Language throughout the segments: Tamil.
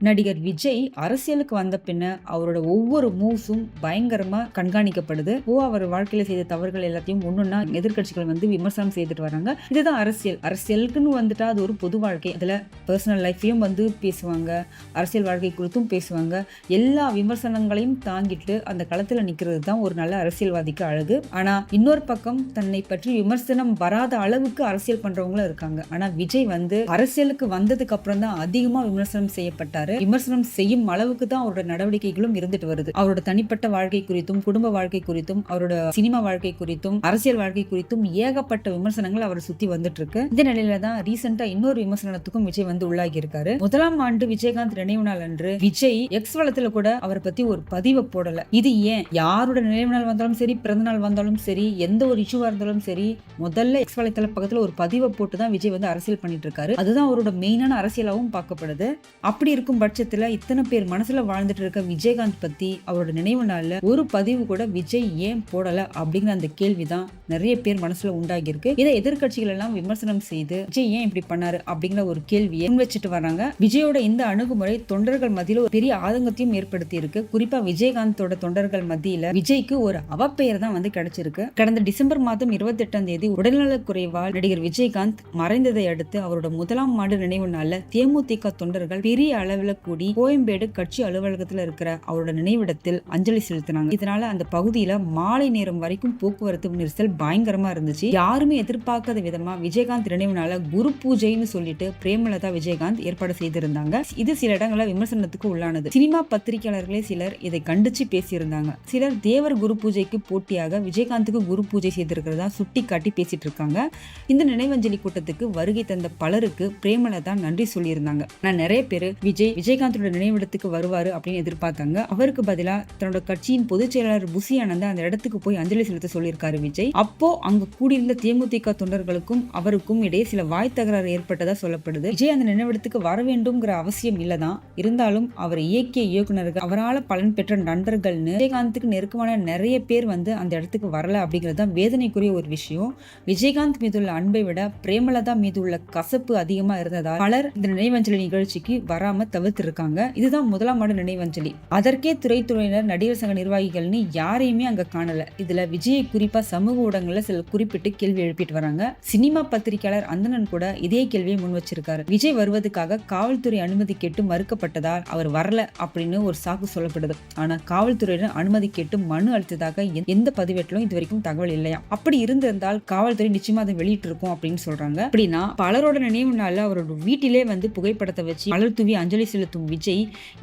நடிகர் விஜய் அரசியலுக்கு வந்த பின்ன அவரோட ஒவ்வொரு மூவ்ஸும் பயங்கரமா கண்காணிக்கப்படுது. ஓ அவர் வாழ்க்கையில செய்த தவறுகள் எல்லாத்தையும் ஒன்னொன்னா எதிர்க்கட்சிகள் வந்து விமர்சனம் செய்துட்டு வராங்க. இதுதான் அரசியல். அரசியலுக்குன்னு வந்துட்டா அது ஒரு பொது வாழ்க்கை. அதுல பர்சனல் லைஃப்பையும் வந்து பேசுவாங்க. அரசியல் வாழ்க்கை குறித்தும் பேசுவாங்க. எல்லா விமர்சனங்களையும் தாங்கிட்டு அந்த களத்துல நிக்கிறது தான் ஒரு நல்ல அரசியல்வாதிக்கு அழகு. ஆனா இன்னொரு பக்கம் தன்னை பற்றி விமர்சனம் வராத அளவுக்கு அரசியல் பண்றவங்களும் இருக்காங்க. ஆனா விஜய் வந்து அரசியலுக்கு வந்ததுக்கு அப்புறம் தான் அதிகமா விமர்சனம் செய்யப்பட்டார். விமர்சனம் செய்யும் அளவுக்கு தான் அவரோட நடவடிக்கைகளும் இருந்துட்டு வருது. அவரோட தனிப்பட்ட வாழ்க்கை குறித்தும் குடும்ப வாழ்க்கை குறித்தும் அவரோட சினிமா வாழ்க்கை குறித்தும் அரசியல் வாழ்க்கை குறித்தும் ஏகப்பட்ட விமர்சனங்கள் அவரை சுத்தி வந்துட்டு இருக்கு இந்த நிலையில தான் ரீசெண்டா இன்னொரு விமர்சனத்துக்கும் விஜய் வந்து உள்ளாகி இருக்காரு முதலாம் ஆண்டு விஜயகாந்த் நினைவு நாள் அன்று விஜய் எக்ஸ் வளத்துல கூட அவரை பத்தி ஒரு பதிவை போடல. இது ஏன்? யாரோட நினைவு நாள் வந்தாலும் சரி பிறந்த நாள் வந்தாலும் சரி எந்த ஒரு இஷ்யூவா இருந்தாலும் சரி முதல்ல எக்ஸ் வலைத்தள பக்கத்துல ஒரு பதிவை போட்டு தான் விஜய் வந்து அரசியல் பண்ணிட்டு இருக்காரு. அதுதான் அவரோட மெயினான அரசியலாகவும் பார்க்கப்படுது. அப்படி இருக்கும் பட்சத்துல இத்தனை பேர் மனசுல வாழ்ந்துட்டு இருக்க விஜயகாந்த் பத்தி அவரோட நினைவு நாள்ல ஒரு பதிவு கூட விஜய் ஏன் போடல அப்படிங்கிற அந்த கேள்விதான் நிறைய பேர் மனசுல உண்டாகி இருக்கு இதை எதிர்க்கட்சிகள் எல்லாம் விமர்சனம் செய்து விஜய் ஏன் இப்படி பண்ணாரு அப்படிங்கிற ஒரு கேள்வியை முன்வச்சிட்டு வராங்க. விஜயோட இந்த அணுகுமுறை தொண்டர்கள் மத்தியில ஒரு பெரிய ஆதங்கத்தையும் ஏற்படுத்தி இருக்கு குறிப்பா விஜயகாந்தோட தொண்டர்கள் மத்தியில விஜய்க்கு ஒரு அவப்பெயர் தான் வந்து கிடைச்சிருக்கு. கடந்த டிசம்பர் மாதம் இருபத்தி எட்டாம் தேதி உடல்நலக் குறைவால் நடிகர் விஜயகாந்த் மறைந்ததை அடுத்து அவரோட முதலாம் ஆண்டு நினைவு நாள்ல தேமுதிக தொண்டர்கள் பெரிய அளவில் கூடி கோயம்பேடு கட்சி அலுவலகத்தில் இருக்கிற அவரோட நினைவிடத்தில் அஞ்சலி செலுத்தினாங்க. இதனால அந்த பகுதியில மாலை நேரம் வரைக்கும் போக்குவரத்து நெரிசல் பயங்கரமா இருந்துச்சு. யாருமே எதிர்பார்க்காத விதமா விஜயகாந்த் நினைவுனால குரு பூஜைன்னு சொல்லிட்டு பிரேமலதா விஜயகாந்த் ஏற்பாடு செய்திருந்தாங்க. இது சில இடங்கள விமர்சனத்துக்கு உள்ளானது. சினிமா பத்திரிகையாளர்களே சிலர் இதை கண்டிச்சு பேசியிருந்தாங்க. சிலர் தேவர் குரு பூஜைக்கு போட்டியாக விஜயகாந்துக்கு குரு பூஜை செய்திருக்கிறதா சுட்டி காட்டி பேசிட்டு இருக்காங்க இந்த நினைவஞ்சலி கூட்டத்துக்கு வருகை தந்த பலருக்கு பிரேமலதா நன்றி சொல்லியிருந்தாங்க. நான் நிறைய பேர் விஜய் விஜயகாந்தோட நினைவிடத்துக்கு வருவார் அப்படின்னு எதிர்பார்த்தாங்க. அவருக்கு பதிலா தன்னோட கட்சியின் பொதுச் செயலாளர் புசி அந்த இடத்துக்கு போய் அஞ்சலி செலுத்த சொல்லியிருக்காரு விஜய். அப்போ அங்க கூடியிருந்த தேமுதிக தொண்டர்களுக்கும் அவருக்கும் இடையே சில வாய் தகராறு ஏற்பட்டதா சொல்லப்படுது. விஜய் அந்த நினைவிடத்துக்கு வர வேண்டும்ங்கிற அவசியம் இல்லதான். இருந்தாலும் அவர் இயக்கிய இயக்குனர்கள் அவரால் பலன் பெற்ற நண்பர்கள்னு விஜயகாந்துக்கு நெருக்கமான நிறைய பேர் வந்து அந்த இடத்துக்கு வரல அப்படிங்கிறது தான் வேதனைக்குரிய ஒரு விஷயம். விஜயகாந்த் மீது உள்ள அன்பை விட பிரேமலதா மீது உள்ள கசப்பு அதிகமா இருந்ததால் பலர் இந்த நினைவஞ்சலி நிகழ்ச்சிக்கு வராம தவிர்த்திருக்காங்க இதுதான் முதலாம் ஆண்டு நினைவஞ்சலி. அதற்கே துறைத்துறையினர் நடிகர் சங்க நிர்வாகிகள்னு யாரையுமே அங்க காணல. இதுல விஜயை குறிப்பா சமூக ஊடகங்கள்ல சில குறிப்பிட்டு கேள்வி எழுப்பிட்டு வராங்க. சினிமா பத்திரிகையாளர் அந்தனன் கூட இதே கேள்வியை முன் வச்சிருக்காரு. விஜய் வருவதற்காக காவல்துறை அனுமதி கேட்டு மறுக்கப்பட்டதால் அவர் வரல அப்படின்னு ஒரு சாக்கு சொல்லப்படுது. ஆனா காவல்துறையினர் அனுமதி கேட்டு மனு அளித்ததாக எந்த- எந்த பதிவேட்டிலும் இது வரைக்கும் தகவல் இல்லையா? அப்படி இருந்திருந்தால் காவல்துறை நிச்சயமா அதை வெளியிட்டு இருக்கும் அப்படின்னு சொல்றாங்க. அப்படின்னா பலரோட நினைவு நாள்ல அவரோட வீட்டிலே வந்து புகைப்படத்தை வச்சு மலர் தூவி அஞ்சலி செலுத்தும் விஜய்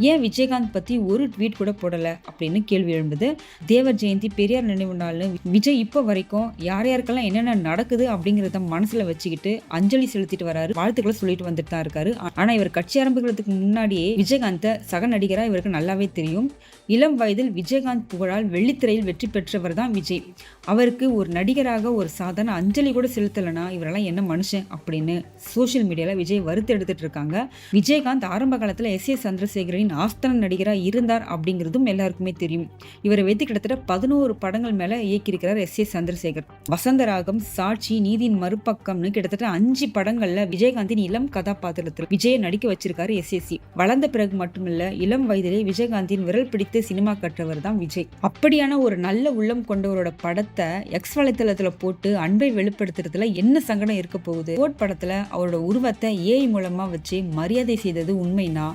ஏன் விஜயகாந்த் பத்தி ஒரு ட்வீட் கூட போடல? அப்படின்னு கேள்வி எழுந்தது தேவர் ஜெயந்தி பெரியார் நினைவு நாள்னு விஜய் இப்போ வரைக்கும் யார் யாருக்கெல்லாம் என்னென்ன நடக்குது அப்படிங்கிறத மனசுல வச்சுக்கிட்டு அஞ்சலி செலுத்திட்டு வராரு. வாழ்த்துக்களை சொல்லிட்டு வந்துட்டு தான் இருக்காரு. ஆனா இவர் கட்சி ஆரம்பிக்கிறதுக்கு முன்னாடியே விஜயகாந்த சக நடிகரா இவருக்கு நல்லாவே தெரியும். இளம் வயதில் விஜயகாந்த் புகழால் வெள்ளித்திரையில் வெற்றி பெற்றவர் தான் விஜய். அவருக்கு ஒரு நடிகராக ஒரு சாதாரண அஞ்சலி கூட செலுத்தலைனா இவரெல்லாம் என்ன மனுஷன் அப்படின்னு சோஷியல் மீடியாவில் விஜய் வறுத்து எடுத்துட்டு இருக்காங்க. விஜயகாந்த் ஆரம்ப காலத்தில் எஸ் ஏ சந்திரசேகரின் ஆஸ்தான நடிகராக இருந்தார் அப்படிங்கிறதும் எல்லாருக்குமே தெரியும். இவரை வைத்து கிட்டத்தட்ட பதினோரு படங்கள் மேலே இயக்கியிருக்கிறார் எஸ் ஏ சந்திரசேகர். வசந்தராகம் சாட்சி நீதியின் மறுபக்கம்னு கிட்டத்தட்ட அஞ்சு படங்களில் விஜயகாந்தின் இளம் கதாபாத்திரத்தில் விஜயை நடிக்க வச்சிருக்காரு எஸ்எஸ்சி வளர்ந்த பிறகு மட்டுமில்ல இளம் வயதிலே விஜயகாந்தின் விரல் பிடித்து சினிமா கற்றவர் தான் விஜய். அப்படியான ஒரு நல்ல உள்ளம் கொண்டவரோட படத்தை எக்ஸ் வலைத்தளத்துல போட்டு அன்பை வெளிப்படுத்துறதுல என்ன சங்கடம் இருக்க போகுது? கோட் படத்துல அவரோட உருவத்தை ஏஐ மூலமா வச்சு மரியாதை செய்தது உண்மைனா?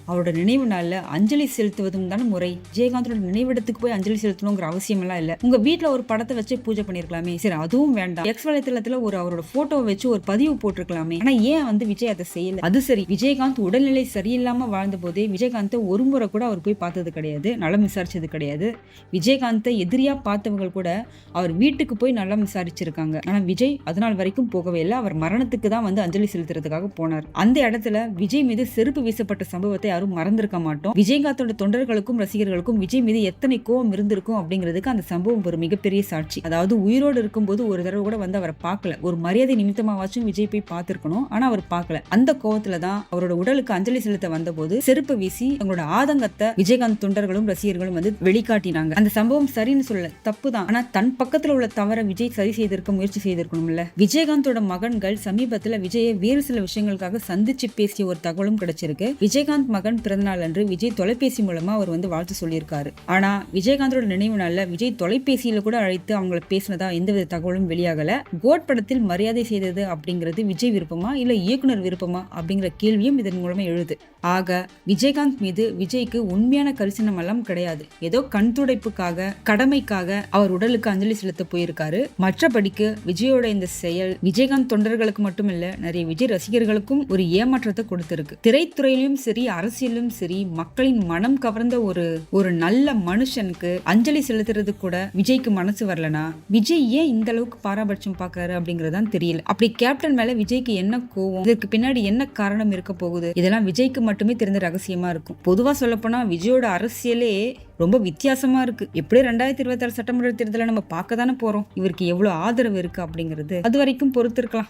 அவரோட நினைவு நாளில் அஞ்சலி செலுத்துவதும் தானே முறை. விஜயகாந்தோட நினைவிடத்துக்கு போய் அஞ்சலி செலுத்தணுங்கிற அவசியம் எல்லாம் உங்கள் உங்க ஒரு படத்தை வச்சு பூஜை பண்ணிருக்கலாமே. சரி அதுவும் வேண்டாம். எக்ஸ் வலைத்தளத்தில் ஒரு அவரோட போட்டோவை வச்சு ஒரு பதிவு போட்டிருக்கலாமே. ஆனா ஏன் வந்து விஜய் அதை செய்யல? அது சரி விஜயகாந்த் உடல்நிலை சரியில்லாம வாழ்ந்த போதே விஜயகாந்தை ஒரு முறை கூட அவர் போய் பார்த்தது கிடையாது. நலம் விசாரிச்சது கிடையாது. விஜயகாந்தை எதிரியா பார்த்தவங்க கூட அவர் வீட்டுக்கு போய் நலம் விசாரிச்சிருக்காங்க. ஆனா விஜய் அதனால் வரைக்கும் போகவே இல்லை. அவர் மரணத்துக்கு தான் வந்து அஞ்சலி செலுத்துறதுக்காக போனார். அந்த இடத்துல விஜய் மீது செருப்பு வீசப்பட்ட சம்பவத்தை யாரும் மறந்திருக்க மாட்டோம். விஜயகாந்தோட தொண்டர்களுக்கும் ரசிகர்களுக்கும் விஜய் மீது எத்தனை கோவம் இருந்திருக்கும் அப்படிங்கிறதுக்கு அந்த சம்பவம் ஒரு மிகப்பெரிய சாட்சி. அதாவது உயிரோடு இருக்கும்போது ஒரு தடவை கூட வந்து அவரை பார்க்கல. ஒரு மரியாதை நிமித்தமாவாச்சும் விஜய் போய் பார்த்திருக்கணும். ஆனா அவர் பார்க்கல. அந்த கோவத்துல தான் அவரோட உடலுக்கு அஞ்சலி செலுத்த வந்தபோது செருப்பு வீசி அவங்களோட ஆதங்கத்தை விஜயகாந்த் தொண்டர்களும் ரசிகர்களும் வந்து வெளிக்காட்டினாங்க. அந்த சம்பவம் சரின்னு சொல்லல. தப்பு தான். ஆனா தன் பக்கத்துல உள்ள தவற விஜய் சரி செய்திருக்க முயற்சி செய்திருக்கணும்ல. விஜயகாந்தோட மகன்கள் சமீபத்துல விஜயை வேறு சில விஷயங்களுக்காக சந்திச்சு பேசிய ஒரு தகவலும் கிடைச்சிருக்கு. விஜயகாந்த் மகன் பிறந்தநாள் அன்று விஜய் தொலைபேசி மூலமா அவர் வந்து வாழ்த்து சொல்லியிருக்காரு. ஆனா விஜயகாந்தோட நினைவு நாளில் விஜய் தொலைபேசியில கூட அழைத்து அவங்கள பேசினதா எந்தவித தகவலும் வெளியாகல. கோட் படத்தில் மரியாதை செய்தது அப்படிங்கிறது விஜய் விருப்பமா இல்ல இயக்குனர் விருப்பமா அப்படிங்கிற கேள்வியும் இதன் மூலமா எழுது. ஆக விஜயகாந்த் மீது விஜய்க்கு உண்மையான கரிசனம் எல்லாம் கிடையாது. ஏதோ கண் துடைப்புக்காக கடமைக்காக அவர் உடலுக்கு அஞ்சலி செலுத்த போயிருக்காரு. மற்றபடிக்கு விஜயோட இந்த செயல் விஜயகாந்த் தொண்டர்களுக்கு மட்டுமில்ல நிறைய விஜய் ரசிகர்களுக்கும் ஒரு ஏமாற்றத்தை கொடுத்திருக்கு. திரைத்துறையிலும் சரி அரசு அரசியலும் சரி மக்களின் மனம் கவர்ந்த ஒரு ஒரு நல்ல மனுஷனுக்கு அஞ்சலி செலுத்துறது கூட விஜய்க்கு மனசு வரலனா? விஜய் ஏன் இந்த அளவுக்கு பாராபட்சம் பார்க்கறாரு அப்படிங்கறதுதான் தெரியல. அப்படி கேப்டன் மேல விஜய்க்கு என்ன கோவம்? இதற்கு பின்னாடி என்ன காரணம் இருக்க போகுது? இதெல்லாம் விஜய்க்கு மட்டுமே தெரிந்த ரகசியமா இருக்கும். பொதுவா சொல்லப்போனா விஜயோட அரசியலே ரொம்ப வித்தியாசமா இருக்கு. எப்படியும் ரெண்டாயிரத்தி இருபத்தாறு சட்டமன்ற தேர்தலை நம்ம பார்க்க தானே போறோம். இவருக்கு எவ்வளவு ஆதரவு இருக்கு அப்படிங்கிறது அது வரைக்கும் பொறுத்திருக்கலாம்.